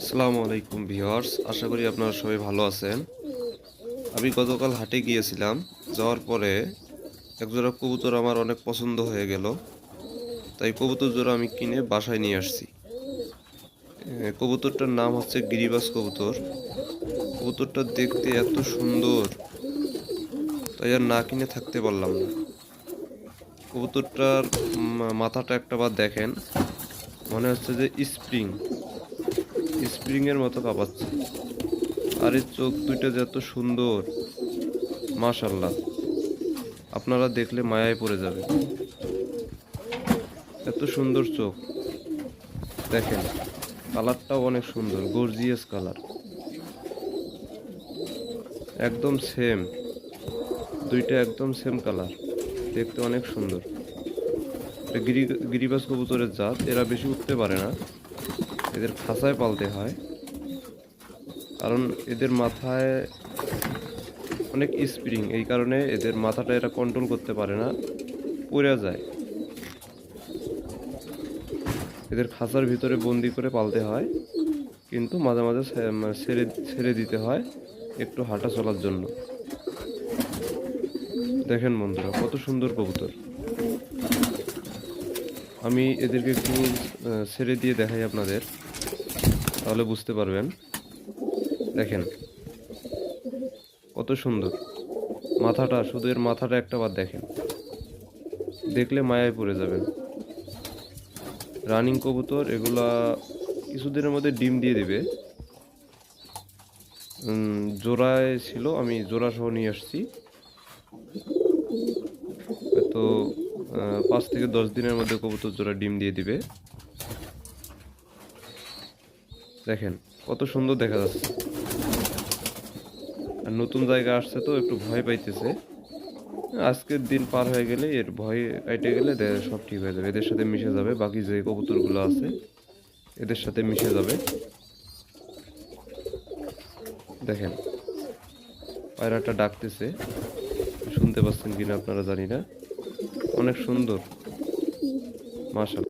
আসসালামু আলাইকুম ভিউয়ার্স, আশা করি আপনারা সবাই ভালো আছেন। আমি গতকাল হাটে গিয়েছিলাম, যাওয়ার পরে একজোড়া কবুতর আমার অনেক পছন্দ হয়ে গেল। তাই কবুতর জোড়া আমি কিনে বাসায় নিয়ে আসছি। কবুতরটার নাম হচ্ছে গিরিবাস কবুতর। কবুতরটা দেখতে এত সুন্দর, তাই আর না কিনে থাকতে পারলাম না। কবুতরটার মাথাটা একটা বার দেখেন, মনে হচ্ছে যে স্প্রিং। স্প্রিং এর মতো কাঁপাচ্ছে। আর এর চোখ দুইটা যে এত সুন্দর। মাশাল্লাহ আপনারা দেখলে মায়ায় পড়ে যাবে। এত সুন্দর চোখ। দেখেন, কালারটাও অনেক সুন্দর, গর্জিয়াস কালার। একদম সেম। দুইটা একদম সেম কালার। দেখতে অনেক সুন্দর। গিরি, গিরিবাস কবুতরের জাত, এরা বেশি উঠতে পারে না। এদের খাঁচায় পালতে হয়। কারণ এদের মাথায় অনেক স্প্রিং, এই কারণে এদের মাথাটা এরা কন্ট্রোল করতে পারে না, পড়ে যায়। এদের খাঁচার ভিতরে বন্দি করে পালতে হয়, কিন্তু মাঝে মাঝে মানে ছেড়ে ছেড়ে দিতে হয় একটু হাঁটা চলার জন্য। দেখেন বন্ধুরা, কত সুন্দর কবুতর। আমি এদেরকে একটু ছেড়ে দিয়ে দেখাই আপনাদের। তাহলে বুঝতে পারবেন। দেখেন, কত সুন্দর। মাথাটা, শুধু এর মাথাটা একটা বার দেখেন। দেখলে মায়ায় পড়ে যাবেন। রানিং কবুতর, এগুলা কিছুদিনের মধ্যে ডিম দিয়ে দেবে। জোড়ায় ছিল, আমি জোড়া সহ নিয়ে আসছি। তো পাঁচ থেকে দশ দিনের মধ্যে কবুতর জোড়া ডিম দিয়ে দিবে। দেখেন, কত সুন্দর দেখা যাচ্ছে। আর নতুন জায়গা আসছে তো, একটু ভয় পাইতেছে। আজকের দিন পার হয়ে গেলে এর ভয় কাইটে গেলে সব ঠিক হয়ে যাবে। এদের সাথে মিশে যাবে, বাকি যে কবুতরগুলো আছে, এদের সাথে মিশে যাবে। দেখেন, পায়রাটা ডাকতেছে। শুনতে পাচ্ছেন কিনা আপনারা জানি না। অনেক সুন্দর। মাশাল